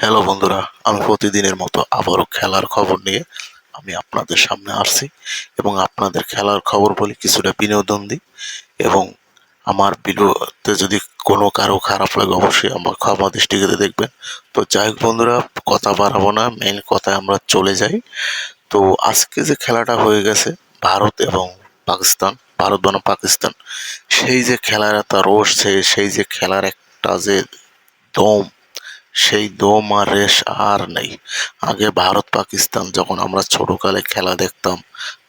Hello বন্ধুরা, আমি প্রতিদিনের মতো আবারও খেলার খবর নিয়ে আমি আপনাদের সামনে আসছি এবং আপনাদের খেলার খবর বলি কিছুটা বিনোদন দিই এবং আমার ভিডিওতে যদি কোনো কারও খারাপ লাগে অবশ্যই আমার ক্ষমা দৃষ্টিতে দেখবেন। তো যাই হোক বন্ধুরা, কথা বাড়াবো না মেইন কথায় আমরা চলে যাই। তো আজকে যে খেলাটা হয়ে গেছে, ভারত এবং পাকিস্তান, ভারত বনাম পাকিস্তান, সেই যে খেলার একটা রোষ সেই যে খেলার একটা যে দম সেই দম আর রেশ আর নেই। আগে ভারত পাকিস্তান যখন আমরা ছোটকালে খেলা দেখতাম,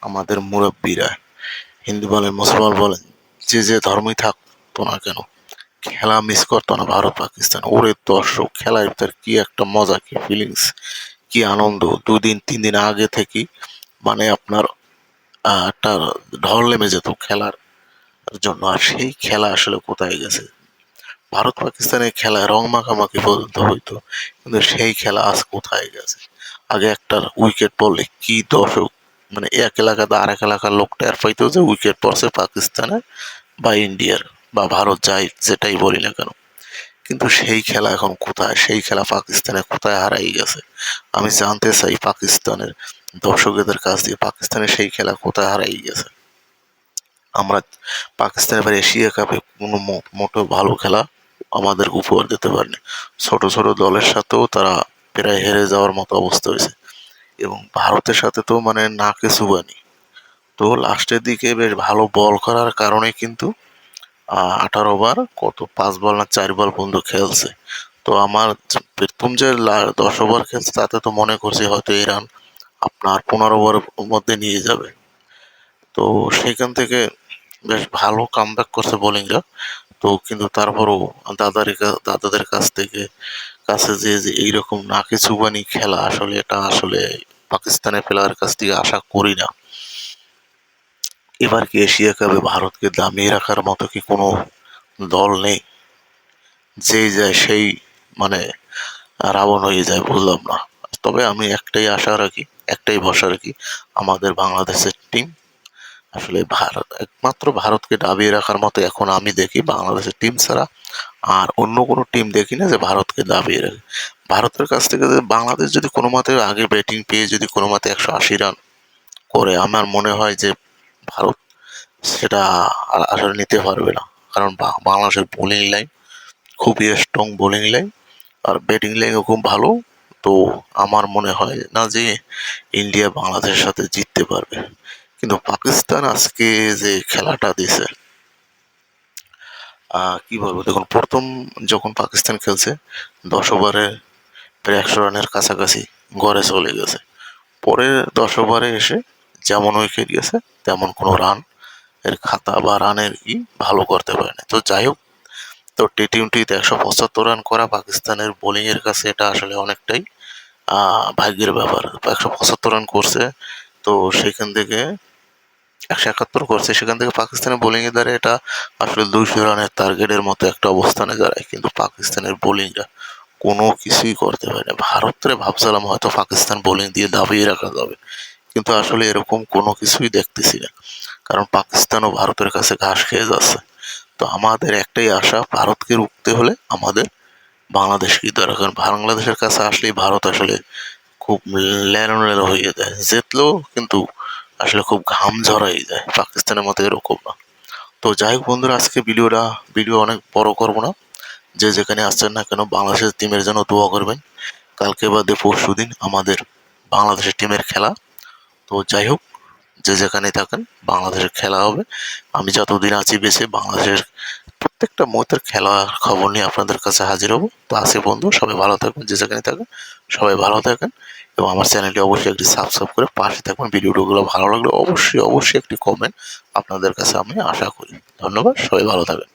আমাদের মুরব্বীরা হিন্দু বলেন, মুসলমান বলেন, যে যে ধর্মই থাকতো না কেন, খেলা মিস করতো না ভারত পাকিস্তান। ওরে দর্শক খেলার ভিতর কি একটা মজা, কি ফিলিংস কি আনন্দ। দুদিন তিন দিন আগে থেকে মানে আপনার একটা ঢল নেমে যেত খেলার জন্য। আর সেই খেলা আসলে কোথায় গেছে? ভারত পাকিস্তানের খেলা রং মাখামাখি পর্যন্ত হইতো, কিন্তু সেই খেলা আজ কোথায় গেছে? আগে একটা উইকেট পড়লে কি দর্শক মানে এক এলাকাতে আর এক এলাকার লোক টের পাইতো যে উইকেট পড়ছে পাকিস্তানের বা ইন্ডিয়ার বা ভারত যাই যেটাই বলি না কেন। কিন্তু সেই খেলা এখন কোথায়? সেই খেলা পাকিস্তানে কোথায় হারাই গেছে? আমি জানতে চাই পাকিস্তানের দর্শকদের কাছ দিয়ে পাকিস্তানের সেই খেলা কোথায় হারাই গেছে? আমরা পাকিস্তানের এশিয়া কাপে কোনো মো- মোটেও ভালো খেলা আমাদের উপহার দিতে পারেনি। ছোট ছোট দলের সাথেও তারা প্রায় হেরে যাওয়ার মতো অবস্থা হয়েছে। এবং ভারতের সাথে তো মানে না কিছু বানি। তো লাস্টের দিকে বেশ ভালো বল করার কারণে কিন্তু আঠারো ওভার কত? পাঁচ বল না চার বল পর্যন্ত খেলছে। তো আমার প্রথম যে দশ ওভার খেলছে তাতে তো মনে করছি হয়তো এই রান আপনার পনেরো ওভারের মধ্যে নিয়ে যাবে। তো সেখান থেকে বেশ ভালো কামব্যাক করছে বোলিংরা তো কিন্তু তারপরও দাদার দাদাদের কাছ থেকে কাছে যে যে এইরকম নাকি চুবানি খেলা আসলে এটা আসলে পাকিস্তানের প্লেয়ারের কাছ থেকে আশা করি না। এবার কি এশিয়া কাপে ভারতকে দামিয়ে রাখার মতো কি কোনো দল নেই? যেই যায় সেই মানে রাবণ হয়ে যায় বুঝলাম না। তবে আমি একটাই আশা রাখি, একটাই ভরসা রাখি, আমাদের বাংলাদেশের টিম আসলে ভারত, একমাত্র ভারতকে দাবিয়ে রাখার মতো এখন আমি দেখি বাংলাদেশের টিম ছাড়া আর অন্য কোনো টিম দেখি না যে ভারতকে দাবিয়ে রাখে। ভারতের কাছ থেকে যে বাংলাদেশ যদি কোনো মতে আগে ব্যাটিং পেয়ে যদি কোনো মতে একশো আশি রান করে, আমার মনে হয় যে ভারত সেটা আসলে নিতে পারবে না। কারণ বাংলাদেশের বোলিং লাইন খুবই স্ট্রং বোলিং লাইন আর ব্যাটিং লাইনও খুব ভালো। তো আমার মনে হয় না যে ইন্ডিয়া বাংলাদেশের সাথে জিততে পারবে। কিন্তু পাকিস্তান আজকে যে খেলাটা দিছে কি বলব? দেখুন, প্রথম যখন পাকিস্তান খেলছে, দশ ওভারে প্রায় একশো রানের কাছাকাছি ঘরে চলে গেছে। পরে দশ ওভারে এসে যেমন উইকেট গেছে, তেমন কোনো রান এর খাতা বা রানের ই ভালো করতে পারেনি। তো যাই হোক, তো টি টোয়েন্টিতে একশো পঁচাত্তর রান করা পাকিস্তানের বোলিং এর কাছে এটা আসলে অনেকটাই ভাগ্যের ব্যাপার। একশো পঁচাত্তর রান করছে, তো সেখান থেকে একশো একাত্তর করছে, সেখান থেকে পাকিস্তানের বোলিং এর দ্বারা এটা আসলে দুইশো রানের টার্গেটের মতো একটা অবস্থানে দাঁড়ায়, কিন্তু পাকিস্তানের বোলিংরা কোনো কিছুই করতে পারে না। ভারতের ভাবছিলাম হয়তো পাকিস্তান বোলিং দিয়ে দাবিয়ে রাখা যাবে, কিন্তু আসলে এরকম কোনো কিছুই দেখতেছি না, কারণ পাকিস্তানও ভারতের কাছে ঘাস খেয়ে যাচ্ছে। তো আমাদের একটাই আশা, ভারতকে রুখতে হলে আমাদের বাংলাদেশকে দরকার বাংলাদেশের কাছে আসলেই ভারত আসলে খুব লেলো হয়ে যায়। জিতলেও কিন্তু আসলে খুব ঘাম ঝরাই যায়, পাকিস্তানের মতো এরকম না। তো যাই হোক বন্ধুরা, আজকে ভিডিওটা, ভিডিও অনেক বড় করব না। যে যেখানে আসছেন না কেন, বাংলাদেশের টিমের জন্য দোয়া করবেন। কালকে বাদে পরশু দিন আমাদের বাংলাদেশের টিমের খেলা। তো যাই হোক, যে যেখানে থাকেন, বাংলাদেশের খেলা হবে। আমি যতদিন আছি বেঁচে, বাংলাদেশের প্রত্যেকটা মতের খেলার খবর নিয়ে আপনাদের কাছে হাজির হব। তো আসি বন্ধু, সবাই ভালো থাকবেন, যে যেখানে থাকেন, সবাই ভালো থাকেন এবং আমার চ্যানেলটি অবশ্যই একটি সাবস্ক্রাইব করে পাশে থাকবেন। ভিডিওগুলো ভালো লাগলে অবশ্যই অবশ্যই একটি কমেন্ট আপনাদের কাছে আমি আশা করি। ধন্যবাদ, সবাই ভালো থাকবেন।